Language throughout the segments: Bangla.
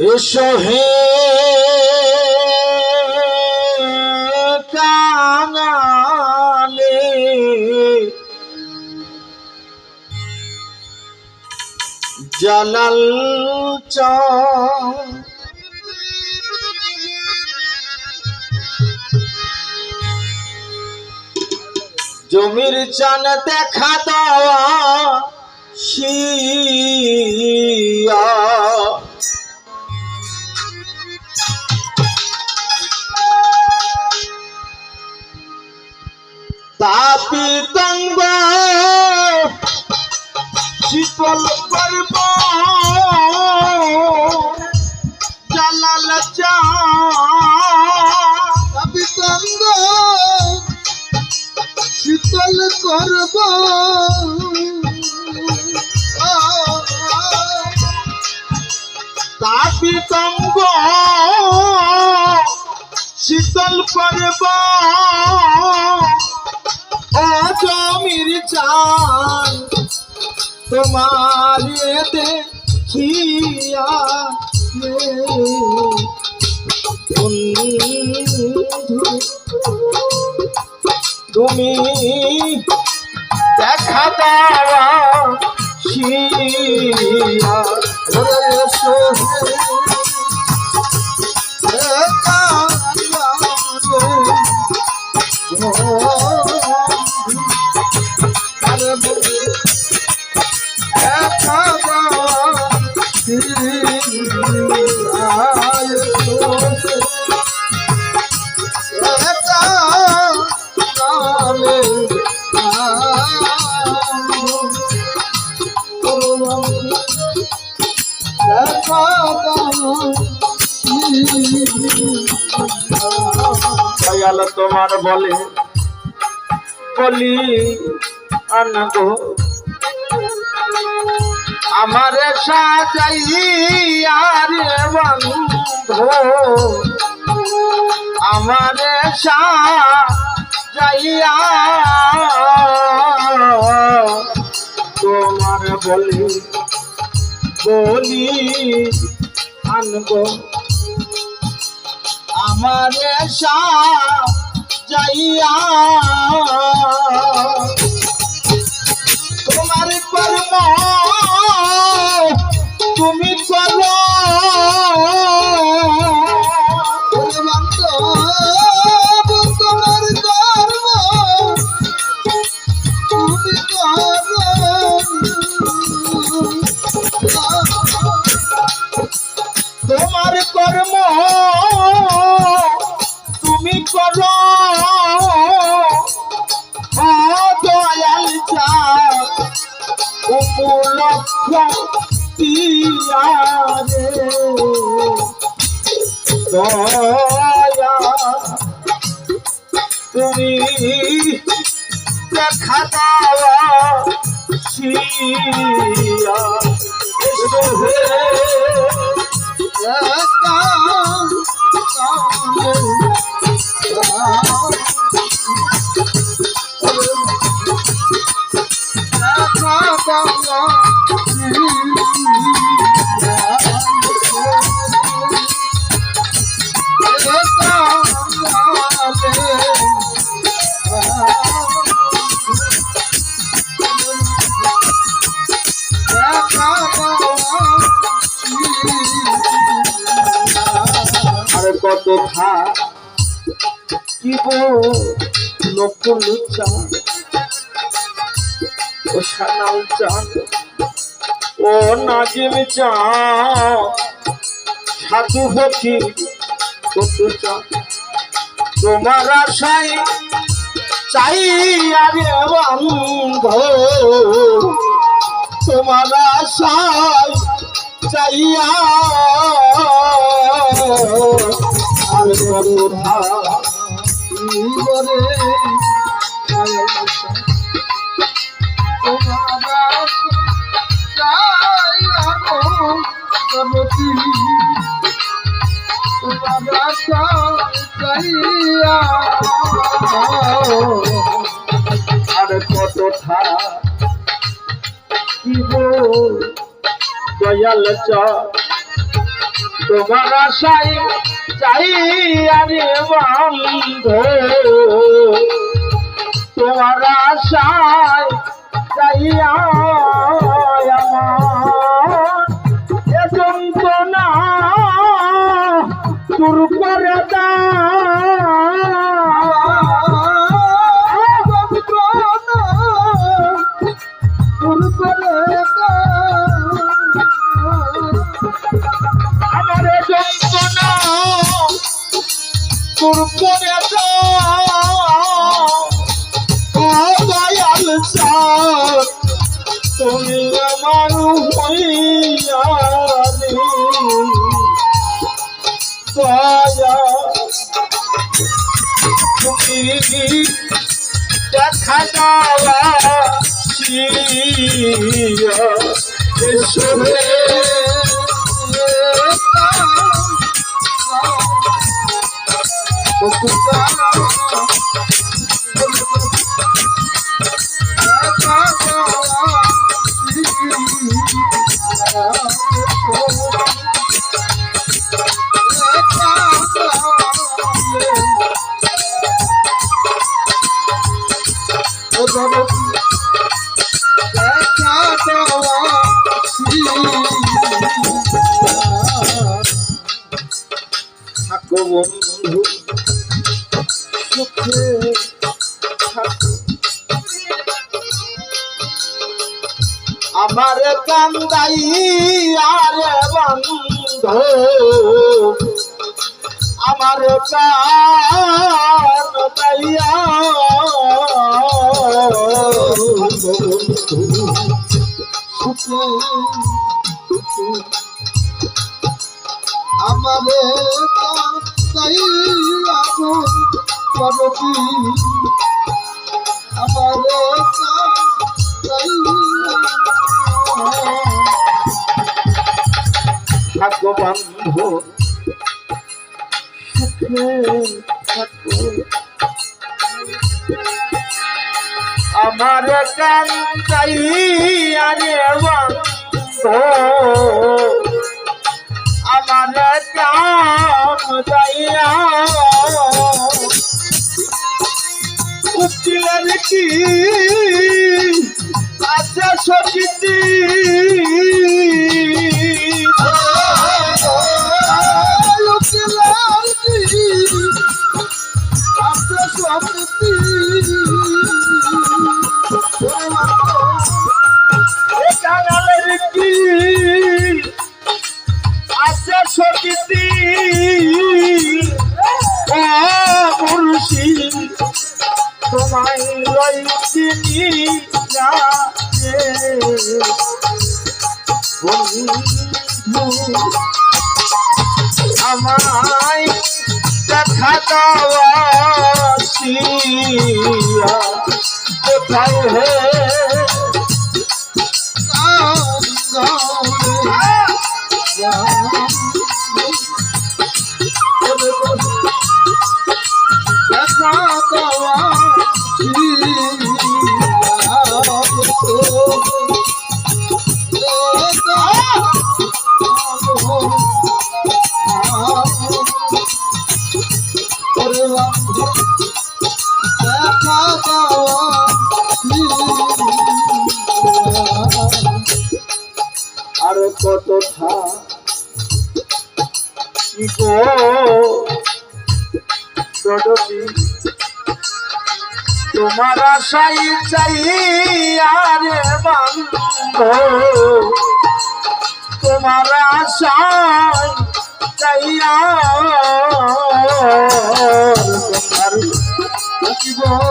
এসো হে কাঙালে। জালাল জমির চান দেখা দেওয়া শিয়া। তাপিতঙ্গ শীতল করব জালাল চা। তাপিতঙ্গ শীতল করব তাপিতঙ্গ শীতল করব ও চান তোমার এতে তুমি দেখা দেওয়া শিয়া। দয়াল তোমার বলে, বলি আনগো আমার সাজাইয়া রে বন্ধু, আমার সাজাইয়া তোমার বলি বলি আনগো আমার যাইয়া তুমি দেখা দেওয়া শিয়া এসো লোক লুচা ও সানাল চান ও নাজিম চা সাধু হচ্ছি কত চা তোমার আশাই চাই আরে বন্ধ তোমার আশাই চাইয়া আর করুণা আর কত থা দয়াল চা তোমার আশাই চাই আরে বন্ধ তোমার আশায় চাইয়া তোর করে দয়াল তুমি আমার হইয়ারে দয়া তুমি দেখা দেওয়া এসবে থাকো বন্ধু সুখে থাকো। আমার কান্দাই আর বন্ধ আমার কান দাইয়া আমারে করবি আমারে থাকো বন্ধু সুখে আমার কান চাই আমার কাম চাইয়া উকিলের কি? আচ্ছা সচিতি কাঙালের আমায় দেখা দাওয়া কোথায় হে? আর তোমার আশাই চাই আরে বন্ধ তোমার আশাই আর তোমার জীবন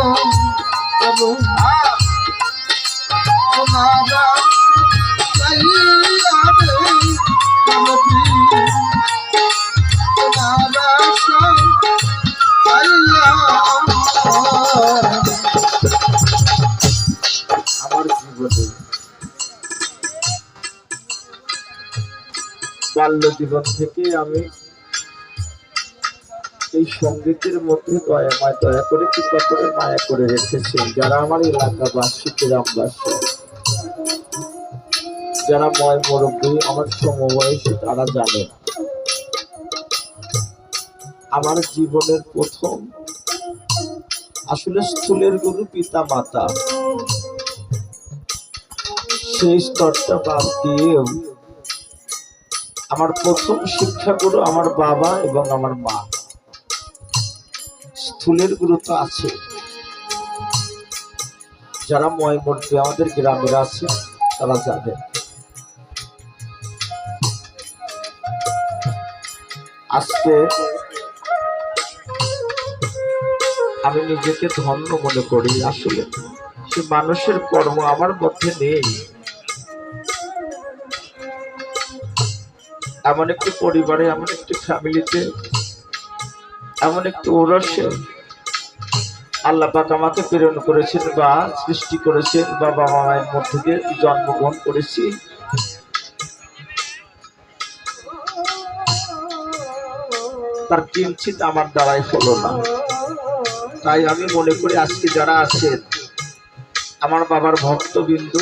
বাল্য জীবন থেকে আমি এই সঙ্গীতের মধ্যে দয়াময় দয়া করে কৃপা করে মায়া করে রেখেছেন যারা আমার এলাকাবাসী, গ্রামবাসী, যারা ময় মুরব্বী, আমার সমবয়সী, তারা জানে আমার জীবনের প্রথম আসলে স্থূলের গুরু পিতা মাতা। সেই স্তরটা বাদ দিয়েও আমার প্রথম শিক্ষা শিক্ষাগুরু আমার বাবা এবং আমার মা। স্থূলের গুরু তো আছে। যারা ময়মূর্তি আমাদের গ্রামের আছে, তারা যাবে আজকে আমি নিজেকে ধন্য মনে করি আসলে। সে মানুষের কর্ম আমার মধ্যে নেই। এমন একটি পরিবারে, এমন একটি ফ্যামিলিতে, এমন একটি ওরসে আল্লাহ পাক আমাকে প্রেরণ করেছেন বা সৃষ্টি করেছেন বা বাবা মায়ের মধ্যে দিয়ে জন্মগ্রহণ করেছি। তার কিঞ্চিত আমার দ্বারাই হলো না। তাই আমি মনে করি আজকে যারা আছেন, আমার বাবার ভক্তবিন্দু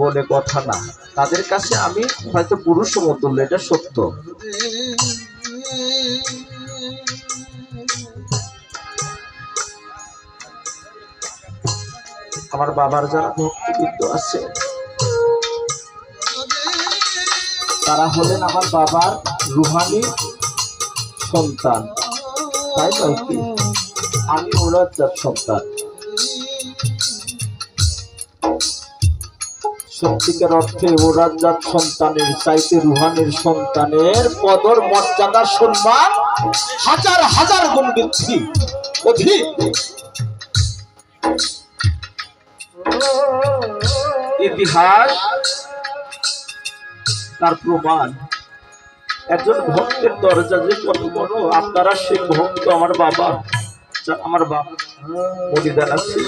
বলে কথা না। তাদের কাছে আমি হয়তো পুরুষ সমতুল্য এটা সত্য। আমার বাবার যারা ভক্তবৃন্দ আছে, তারা হলেন আমার বাবার রুহানি সন্তান। তাই নয় কি? আমি ওরা যার সন্তান। সত্যিকার অর্থে ওরাজাত সন্তানের চাইতে রুহানের সন্তানের পদর, মর্যাদা, সম্মান হাজার হাজার গুণ বৃদ্ধি, অধিক। ইতিহাস তার প্রমাণ। একজন ভক্তের দরজা যে কত বড়, আপনারা সেই ভক্ত আমার বাবা আমার বাবা বলিদান আছে